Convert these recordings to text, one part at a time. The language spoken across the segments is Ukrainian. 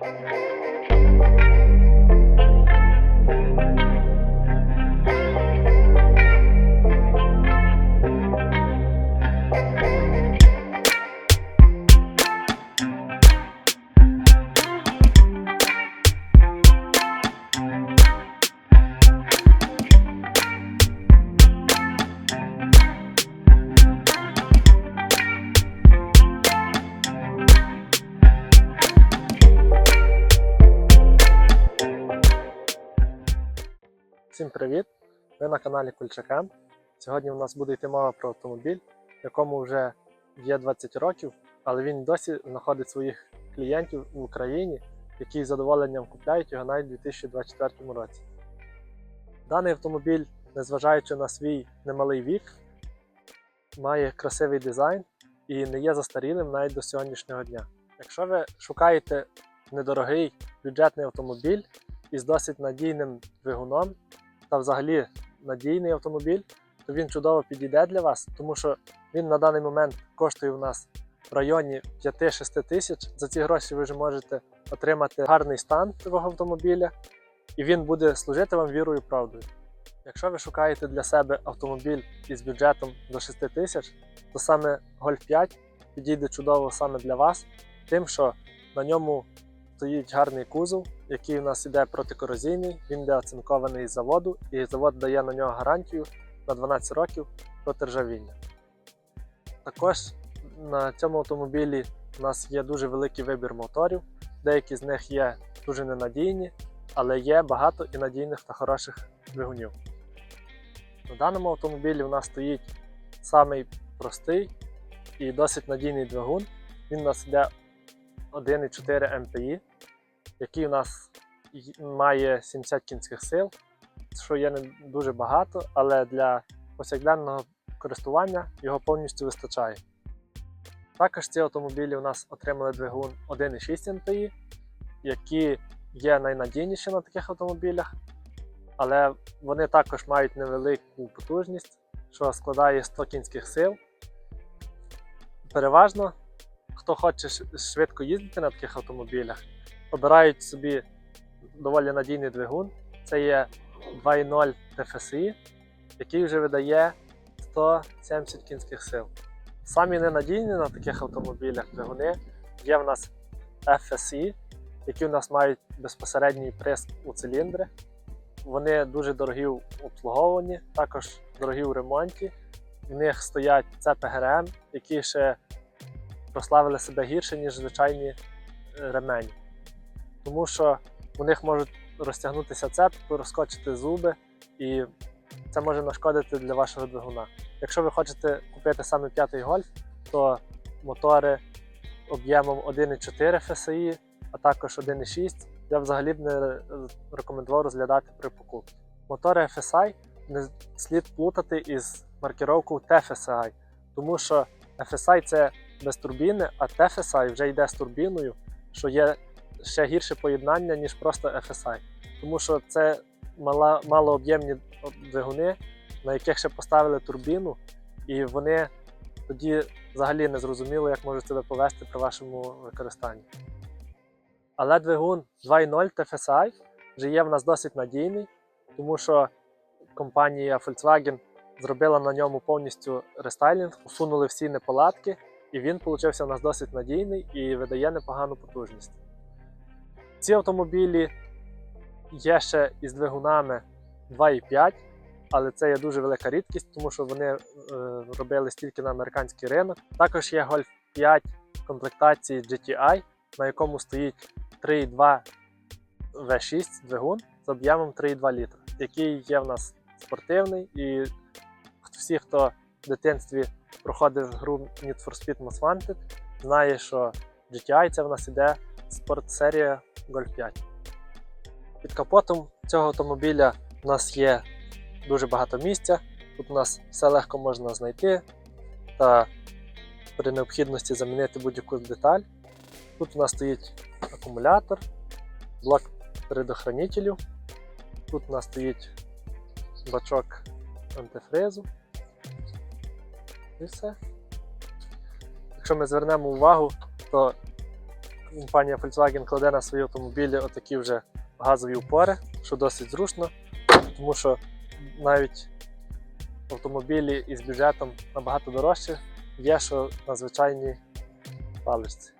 Всім Ви на каналі Кульчакем. Сьогодні у нас буде йти мова про автомобіль, якому вже є 20 років, але він досі знаходить своїх клієнтів в Україні, які з задоволенням купляють його навіть у 2024 році. Даний автомобіль, незважаючи на свій немалий вік, має красивий дизайн і не є застарілим навіть до сьогоднішнього дня. Якщо ви шукаєте недорогий бюджетний автомобіль із досить надійним двигуном, та взагалі надійний автомобіль, то він чудово підійде для вас, тому що він на даний момент коштує у нас в районі 5-6 тисяч. За ці гроші ви вже можете отримати гарний стан цього автомобіля, і він буде служити вам вірою і правдою. Якщо ви шукаєте для себе автомобіль із бюджетом до 6 тисяч, то саме Golf 5 підійде чудово саме для вас, тим, що на ньому стоїть гарний кузов, який у нас іде протикорозійний, він йде оцинкований з заводу, і завод дає на нього гарантію на 12 років проти ржавіння. Також на цьому автомобілі у нас є дуже великий вибір моторів, деякі з них є дуже ненадійні, але є багато і надійних та хороших двигунів. На даному автомобілі у нас стоїть самий простий і досить надійний двигун. Він у нас йде 1,4 МПІ, який у нас має 70 кінських сил, що є не дуже багато, але для повсякденного користування його повністю вистачає. Також ці автомобілі у нас отримали двигун 1,6 МПІ, які є найнадійніші на таких автомобілях, але вони також мають невелику потужність, що складає 100 кінських сил. Переважно, хто хоче швидко їздити на таких автомобілях, обирають собі доволі надійний двигун. Це є 2.0 TFSI, який вже видає 170 кінських сил. Самі ненадійні на таких автомобілях двигуни є в нас FSI, які у нас мають безпосередній приск у циліндри. Вони дуже дорогі в обслуговуванні, також дорогі в ремонті. В них стоять ЦПГРМ, які ще прославили себе гірше, ніж звичайні е, ремені. Тому що у них можуть розтягнутися цепи, розкочити зуби, і це може нашкодити для вашого двигуна. Якщо ви хочете купити саме п'ятий гольф, то мотори об'ємом 1,4 FSI, а також 1,6 я взагалі б не рекомендував розглядати при покупці. Мотори FSI не слід плутати із маркіровкою TFSI, тому що FSI це без турбіни, а TFSI вже йде з турбіною, що є ще гірше поєднання, ніж просто FSI. Тому що це мала, малооб'ємні двигуни, на яких ще поставили турбіну, і вони тоді взагалі не зрозуміло, як можуть себе повести при вашому використанні. Але двигун 2.0 TFSI вже є в нас досить надійний, тому що компанія Volkswagen зробила на ньому повністю рестайлінг, усунули всі неполадки, і він получився у нас досить надійний і видає непогану потужність. Ці автомобілі є ще із двигунами 2.5, але це є дуже велика рідкість, тому що вони е, робились тільки на американський ринок. Також є Golf 5 комплектації GTI, на якому стоїть 3.2 V6 двигун з об'ємом 3,2 літра, який є в нас спортивний. І всі, хто в дитинстві проходив гру Need for Speed Most Wanted, знає, що GTI це в нас іде спортсерія Golf 5. Під капотом цього автомобіля у нас є дуже багато місця. Тут у нас все легко можна знайти та при необхідності замінити будь-яку деталь. Тут у нас стоїть акумулятор, блок предохранителів. Тут у нас стоїть бачок антифризу. І все. Якщо ми звернемо увагу, то компанія Volkswagen кладе на свої автомобілі отакі вже газові упори, що досить зручно, тому що навіть автомобілі із бюджетом набагато дорожче є, що на звичайній паличці.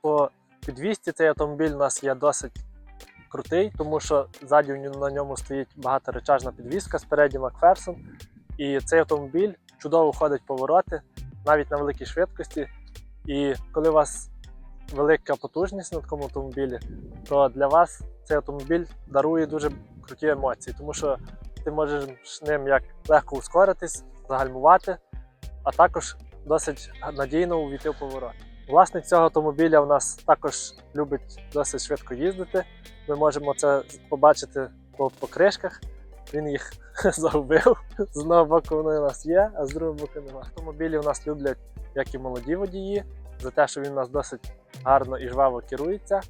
По підвісті цей автомобіль у нас є досить крутий, тому що ззаді на ньому стоїть багаторечажна підвіска спереді Макферсон. І цей автомобіль чудово ходить повороти, навіть на великій швидкості. І коли у вас велика потужність на такому автомобілі, то для вас цей автомобіль дарує дуже круті емоції, тому що ти можеш ним як легко ускоритись, загальмувати, а також досить надійно увійти в поворот. Власник цього автомобіля у нас також любить досить швидко їздити. Ми можемо це побачити по покришках. Він їх загубив. З одного боку вони у нас є, а з другого боку немає. Автомобілі у нас люблять як і молоді водії, за те, що він у нас досить гарно і жваво керується,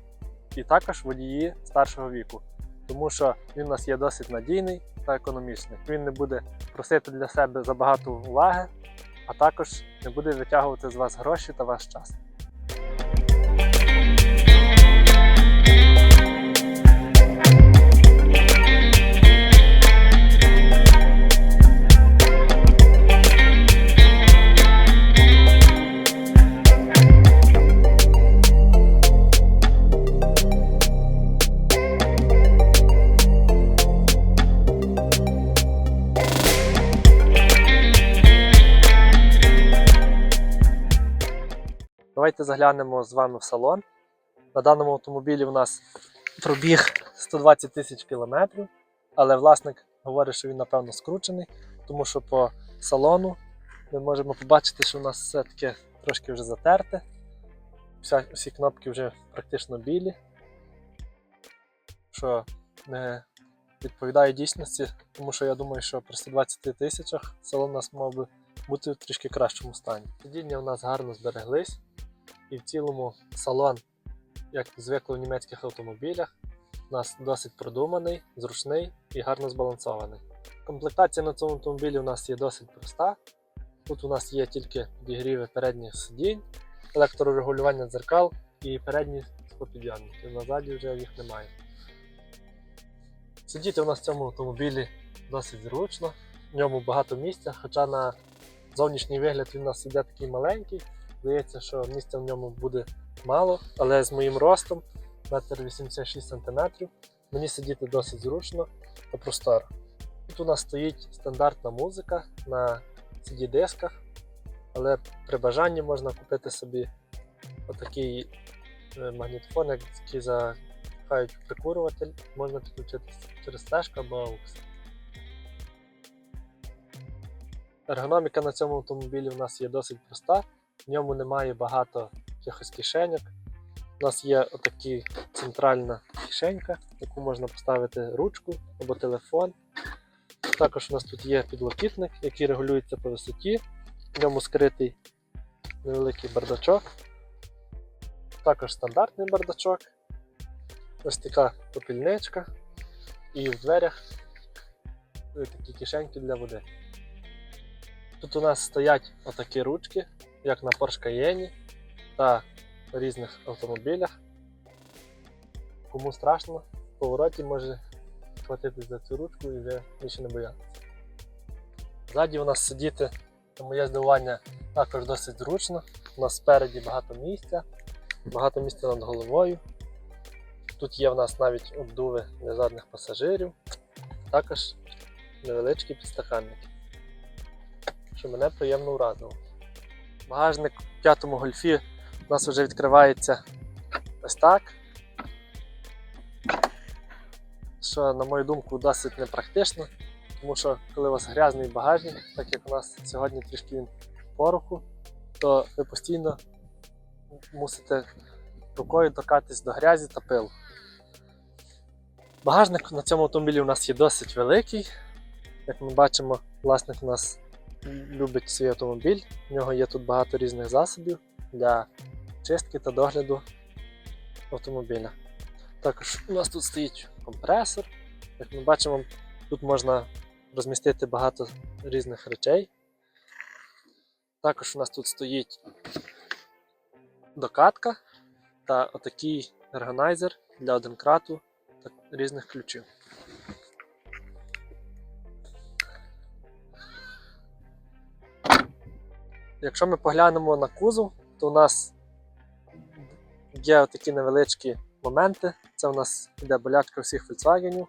і також водії старшого віку, тому що він у нас є досить надійний та економічний. Він не буде просити для себе забагато уваги, а також не буде витягувати з вас гроші та ваш час. Давайте заглянемо з вами в салон. На даному автомобілі у нас пробіг 120 тисяч кілометрів, але власник говорить, що він напевно скручений, тому що по салону ми можемо побачити, що у нас все таке трошки вже затерте. Вся, всі кнопки вже практично білі, що не відповідає дійсності, тому що я думаю, що при 120 тисячах салон у нас мав би бути в трішки кращому стані. Сидіння у нас гарно збереглись, і в цілому салон, як звикло в німецьких автомобілях, у нас досить продуманий, зручний і гарно збалансований. Комплектація на цьому автомобілі у нас є досить проста. Тут у нас є тільки підігріви передніх сидінь, електрорегулювання дзеркал і передні склопідйомники. Назаді вже їх немає. Сидіти у нас в цьому автомобілі досить зручно, в ньому багато місця, хоча на зовнішній вигляд він у нас іде такий маленький. Здається, що місця в ньому буде мало, але з моїм ростом 1,86 см мені сидіти досить зручно та просторо. Тут у нас стоїть стандартна музика на CD-дисках, але при бажанні можна купити собі отакий е, магнітофон, який запихають в прикурюватель, можна підключити через флешку або AUX. Ергономіка на цьому автомобілі у нас є досить проста, в ньому немає багато якихось кишеньок. У нас є отакі центральна кишенька, яку можна поставити ручку або телефон. Також у нас тут є підлокітник, який регулюється по висоті. В ньому скритий невеликий бардачок. Також стандартний бардачок. Ось така попільничка. І в дверях такі кишеньки для води. Тут у нас стоять отакі ручки, як на Cayenne та різних автомобілях. Кому страшно, в повороті може схватити за цю ручку і вже більше не боятися. Ззаді у нас сидіти, на моє здивування, також досить зручно. У нас спереді багато місця, багато місця над головою. Тут є в нас навіть обдуви для задніх пасажирів, також невеличкі підстаканники, що мене приємно вразило. Багажник в п'ятому гольфі у нас вже відкривається ось так. Що, на мою думку, досить непрактично, тому що коли у вас грязний багажник, так як у нас сьогодні трішки він пороху, то ви постійно мусите рукою торкатись до грязі та пилу. Багажник на цьому автомобілі у нас є досить великий. Як ми бачимо, власник у нас любить свій автомобіль. У нього є тут багато різних засобів для чистки та догляду автомобіля. Також у нас тут стоїть компресор. Як ми бачимо, тут можна розмістити багато різних речей. Також у нас тут стоїть докатка та отакий органайзер для одинкрату та різних ключів. Якщо ми поглянемо на кузов, то у нас є такі невеличкі моменти. Це у нас іде болячка всіх Volkswagen,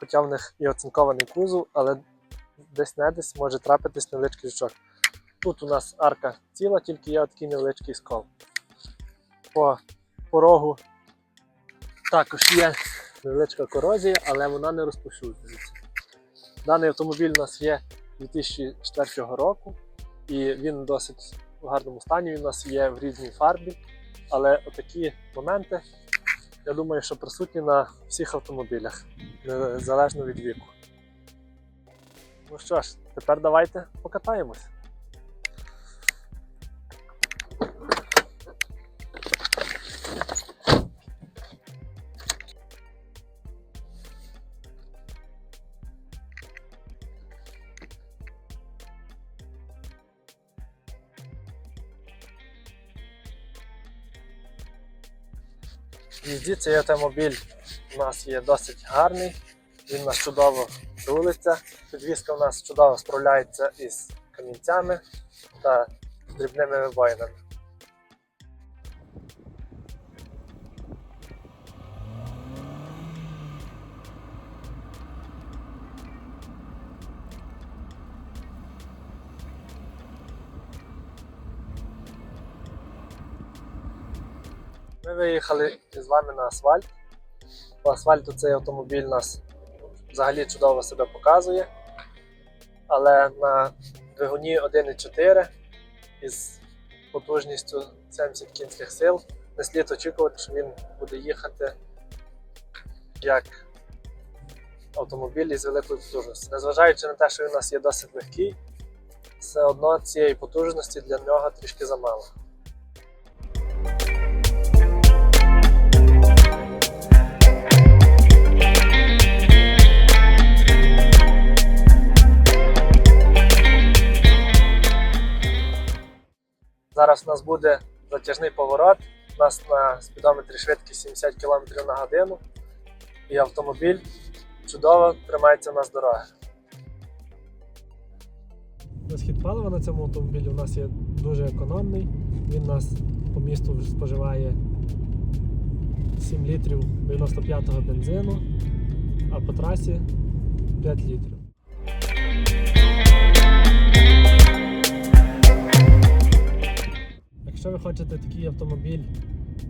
хоча в них і оцинкований кузов, але десь не десь може трапитись невеличкий жучок. Тут у нас арка ціла, тільки є такий невеличкий скол. По порогу також є невеличка корозія, але вона не розпошуджується. Даний автомобіль у нас є 2004 року, і він досить в гарному стані. Він у нас є в різній фарбі. Але отакі моменти, я думаю, що присутні на всіх автомобілях, незалежно від віку. Ну що ж, тепер давайте покатаємось. Їзді цей автомобіль у нас є досить гарний, він нас чудово рулиться. Підвізка у нас чудово справляється із камінцями та дрібними вибоїнами. Виїхали з вами на асфальт. По асфальту цей автомобіль нас взагалі чудово себе показує. Але на двигуні 1.4 із потужністю 70 кінських сил не слід очікувати, що він буде їхати як автомобіль із великою потужністю. Незважаючи на те, що він у нас є досить легкий, все одно цієї потужності для нього трішки замало. Зараз у нас буде затяжний поворот. У нас на спідометрі швидкість 70 км на годину. І автомобіль чудово тримається в нас дороги. Розхід палива на цьому автомобілі у нас є дуже економний. Він у нас по місту споживає 7 літрів 95-го бензину, а по трасі 5 літрів. Якщо ви хочете такий автомобіль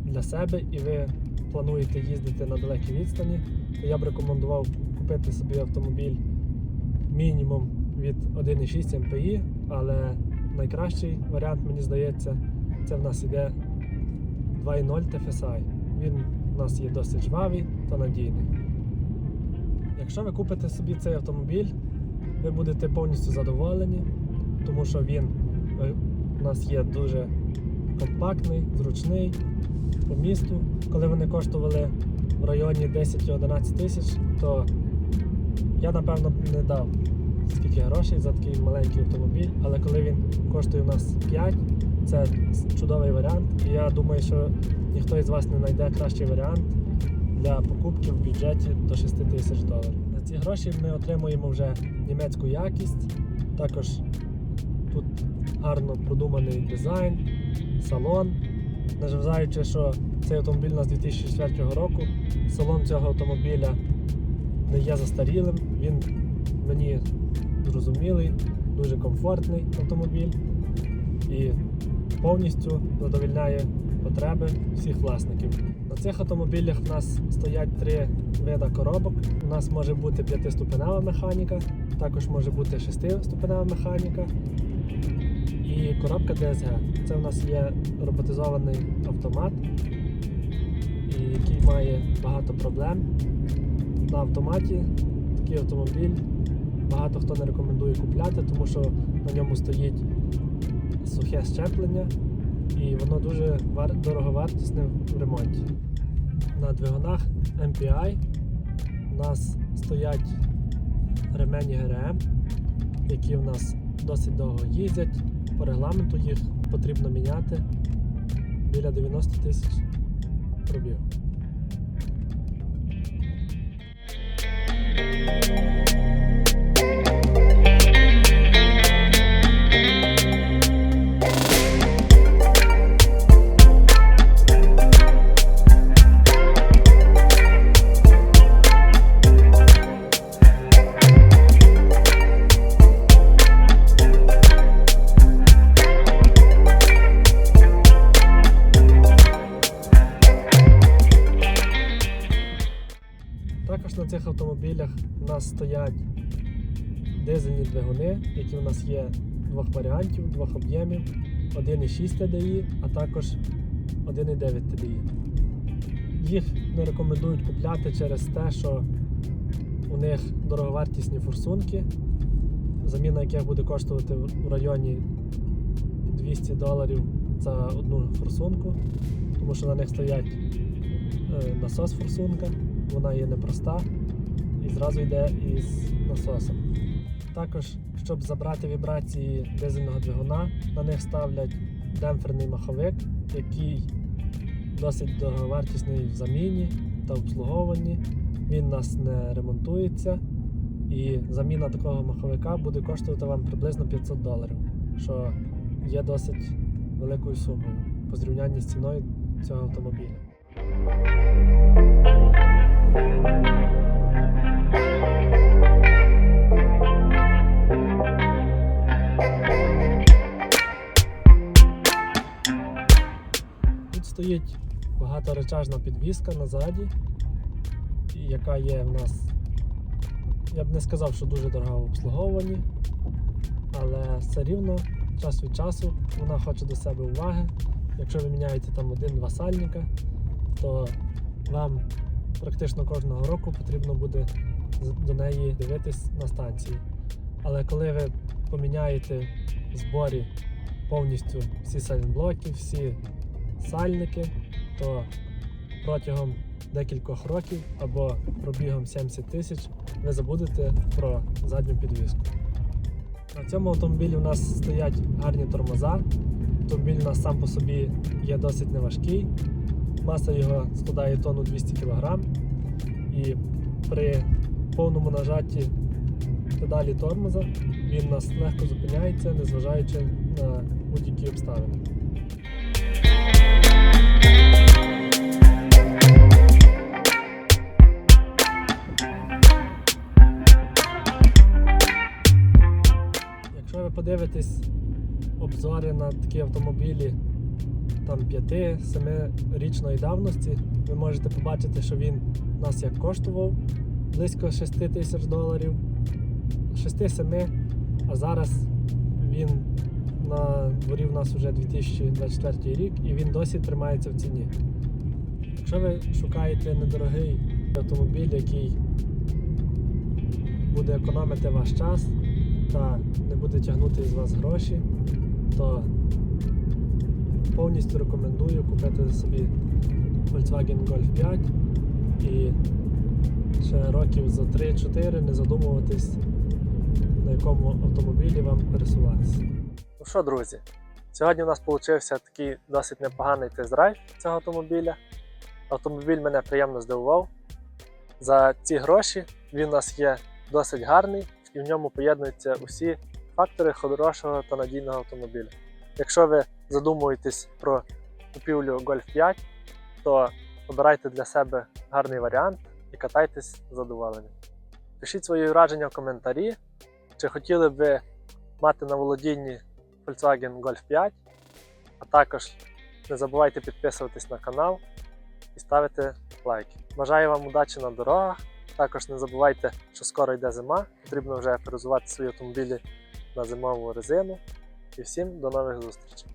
для себе і ви плануєте їздити на далекій відстані, то я б рекомендував купити собі автомобіль мінімум від 1,6 МПІ, але найкращий варіант, мені здається, це в нас іде 2.0 TFSI. Він у нас є досить жвавий та надійний. Якщо ви купите собі цей автомобіль, ви будете повністю задоволені, тому що він е, у нас є дуже компактний, зручний по місту. Коли вони коштували в районі 10-11 тисяч, то я напевно не дав скільки грошей за такий маленький автомобіль, але коли він коштує у нас 5, це чудовий варіант. І я думаю, що ніхто із вас не знайде кращий варіант для покупки в бюджеті до 6 тисяч доларів. За ці гроші ми отримуємо вже німецьку якість, також тут гарно продуманий дизайн, салон. Незважаючи, що цей автомобіль у нас 2004 року, салон цього автомобіля не є застарілим, він мені зрозумілий, дуже комфортний автомобіль і повністю задовільняє потреби всіх власників. На цих автомобілях у нас стоять три вида коробок. У нас може бути 5-ступенева механіка, також може бути 6-ступенева механіка і коробка DSG. Це в нас є роботизований автомат, який має багато проблем. На автоматі такий автомобіль багато хто не рекомендує купляти, тому що на ньому стоїть сухе щеплення і воно дуже дороговартісне в ремонті. На двигунах MPI у нас стоять ремені ГРМ, які в нас досить довго їздять. По регламенту їх потрібно міняти біля 90 тисяч пробіг. Цих автомобілях у нас стоять дизельні двигуни, які у нас є двох варіантів, двох об'ємів, 1,6 TDI, а також 1,9 TDI. Їх не рекомендують купляти через те, що у них дороговартісні форсунки, заміна яких буде коштувати в районі 200 доларів за одну форсунку, тому що на них стоять е, насос форсунка, вона є непроста і зразу йде із насосом. Також, щоб забрати вібрації дизельного двигуна, на них ставлять демпферний маховик, який досить дороговартісний в заміні та обслуговуванні. Він нас не ремонтується, і заміна такого маховика буде коштувати вам приблизно 500 доларів, що є досить великою сумою по зрівнянні з ціною цього автомобіля. Тут стоїть багаторечажна підвіска назаді, яка є в нас, я б не сказав, що дуже дорога в обслуговуванні, але все рівно час від часу вона хоче до себе уваги. Якщо ви міняєте там один-два сальника, то вам практично кожного року потрібно буде до неї дивитись на станції. Але коли ви поміняєте в зборі повністю всі сайлентблоки, всі сальники, то протягом декількох років або пробігом 70 тисяч ви забудете про задню підвіску. На цьому автомобілі у нас стоять гарні тормоза. Автомобіль у нас сам по собі є досить неважкий. Маса його складає тонну 200 кг. І при повному нажатті педалі тормоза він нас легко зупиняється, незважаючи на будь-які обставини. Якщо ви подивитесь обзори на такі автомобілі там 5-7 річної давності, ви можете побачити, що він у нас як коштував близько 6 тисяч доларів, 6-7, а зараз він на дворі в нас вже 2024 рік і він досі тримається в ціні. Якщо ви шукаєте недорогий автомобіль, який буде економити ваш час та не буде тягнути із вас гроші, то повністю рекомендую купити собі Volkswagen Golf 5 і ще років за 3-4 не задумуватись, на якому автомобілі вам пересуватися. Ну що, друзі, сьогодні у нас вийшов такий досить непоганий тест-драйв цього автомобіля. Автомобіль мене приємно здивував. За ці гроші він у нас є досить гарний і в ньому поєднуються усі фактори хорошого та надійного автомобіля. Якщо ви задумуєтесь про купівлю Golf 5, то обирайте для себе гарний варіант і катайтесь задоволені. Пишіть свої враження в коментарі, чи хотіли б ви мати на володінні Volkswagen Golf 5, а також не забувайте підписуватись на канал і ставити лайки. Бажаю вам удачі на дорогах. Також не забувайте, що скоро йде зима, потрібно вже перезувати свої автомобілі на зимову резину. І всім до нових зустрічей!